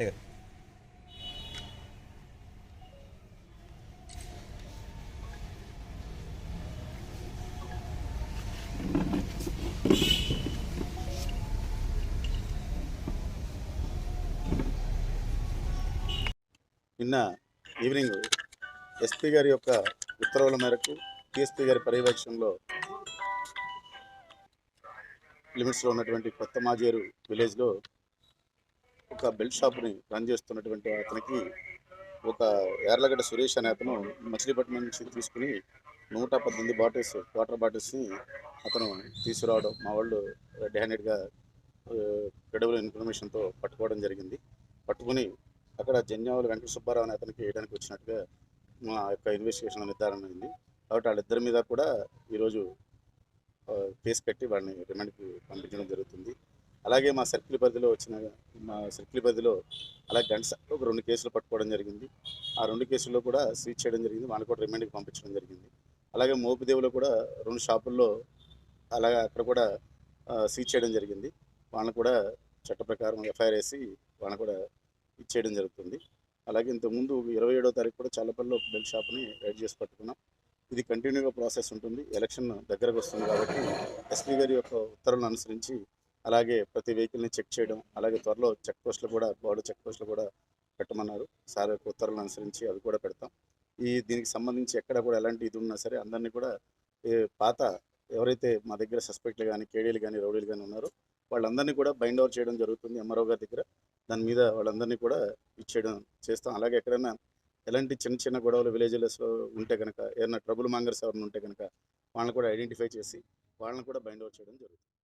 లేదు. నిన్న evening SP గారి యొక్క ఉత్తర్వుల మేరకు టీఎస్పీ గారి పర్యవేక్షణలో లిమిట్స్లో ఉన్నటువంటి కొత్త మాజేరు విలేజ్లో ఒక బెల్ట్ షాప్ని రన్ చేస్తున్నటువంటి అతనికి ఒక యార్లగడ్డ సురేష్ అనే అతను మచిలీపట్నం నుంచి తీసుకుని నూట పద్దెనిమిది బాటిల్స్ వాటర్ బాటిల్స్ని అతను తీసుకురావడం మా వాళ్ళు రెడ్ హ్యాండెడ్గా క్రెడిబుల్ ఇన్ఫర్మేషన్తో పట్టుకోవడం జరిగింది. పట్టుకుని అక్కడ జన్యావులు వెంకట సుబ్బారావు అనే అతనికి వేయడానికి వచ్చినట్టుగా మా యొక్క ఇన్వెస్టిగేషన్ నిర్ధారణ అయింది. కాబట్టి వాళ్ళిద్దరి మీద కూడా ఈరోజు కేసు కట్టి వాళ్ళని రిమాండ్కి పంపించడం జరుగుతుంది. అలాగే మా సర్కిల్ పరిధిలో వచ్చిన మా సర్కిల్ అలా గంటసార్లు ఒక రెండు కేసులు పట్టుకోవడం జరిగింది. ఆ రెండు కేసుల్లో కూడా సీజ్ చేయడం జరిగింది. వాళ్ళని కూడా రిమాండ్కి పంపించడం జరిగింది. అలాగే మోపిదేవిలో కూడా రెండు షాపుల్లో అలాగే అక్కడ కూడా సీజ్ చేయడం జరిగింది. వాళ్ళని కూడా చట్ట ప్రకారం ఎఫ్ఐఆర్ వేసి వాళ్ళని కూడా ఇచ్చేయడం జరుగుతుంది. అలాగే ఇంతకుముందు ఇరవై ఏడో తారీఖు కూడా చల్లపల్లిలో బెల్ షాప్ని రైడ్ చేసి పట్టుకున్నాం. ఇది కంటిన్యూగా ప్రాసెస్ ఉంటుంది. ఎలక్షన్ దగ్గరకు వస్తుంది కాబట్టి ఎస్పీ గారి యొక్క ఉత్తర్వులను అనుసరించి అలాగే ప్రతి వెహికల్ని చెక్ చేయడం అలాగే త్వరలో చెక్ పోస్టులు కూడా బోర్డు చెక్ పోస్టులు కూడా పెట్టమన్నారు. సార్ యొక్క ఉత్తర్వులను అనుసరించి అవి కూడా పెడతాం. ఈ దీనికి సంబంధించి ఎక్కడ కూడా ఎలాంటి ఇది ఉన్నా సరే అందరినీ కూడా పాత ఎవరైతే మా దగ్గర సస్పెక్ట్లు కానీ కేడీలు కానీ రౌడీలు కానీ ఉన్నారో వాళ్ళందరినీ కూడా బైండ్ అవుట్ చేయడం జరుగుతుంది ఎంఆర్ఓ గారి దగ్గర. దాని మీద వాళ్ళందరినీ కూడా ఇచ్చేయడం చేస్తాం. అలాగే ఎక్కడైనా ఎలాంటి చిన్న చిన్న గొడవలు విలేజెస్లో ఉంటే కనుక ఏదైనా ట్రబుల్ మాంగర్స్ ఎవరైనా ఉంటే కనుక వాళ్ళని కూడా ఐడెంటిఫై చేసి వాళ్ళని కూడా బైండ్ అవుట్ చేయడం జరుగుతుంది.